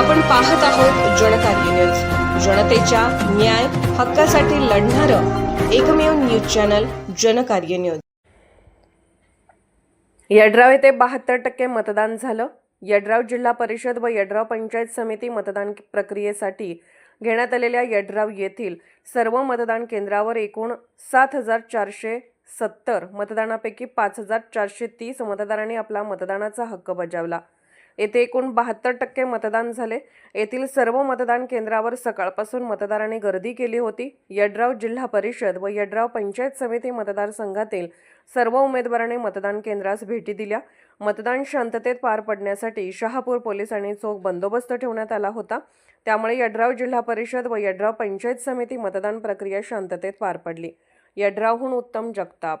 आपण पाहत आहोत जनकार्य न्यूज. जनतेच्या न्याय हक्कासाठी लढणारं एकमेव news channel Janakarya news. Yadrav येथे बहात्तर टक्के मतदान झालं. यड्राव जिल्हा परिषद व यड्राव पंचायत समिती मतदान प्रक्रियेसाठी घेण्यात आलेल्या यड्राव येथील सर्व मतदान केंद्रावर एकूण सात हजार चारशे सत्तर मतदानापैकी पाच हजार चारशे तीस मतदारांनी आपला मतदानाचा हक्क बजावला. येथे एकूण बहात्तर टक्के मतदान झाले. येथील सर्व मतदान केंद्रावर सकाळपासून मतदारांनी गर्दी केली होती. यड्राव जिल्हा परिषद व यड्राव पंचायत समिती मतदारसंघातील सर्व उमेदवारांनी मतदान केंद्रास भेटी दिल्या. मतदान शांततेत पार पडण्यासाठी शहापूर पोलिसांनी चोख बंदोबस्त ठेवण्यात आला होता. त्यामुळे यड्राव जिल्हा परिषद व यड्राव पंचायत समिती मतदान प्रक्रिया शांततेत पार पडली. यड्रावहून उत्तम जगताप.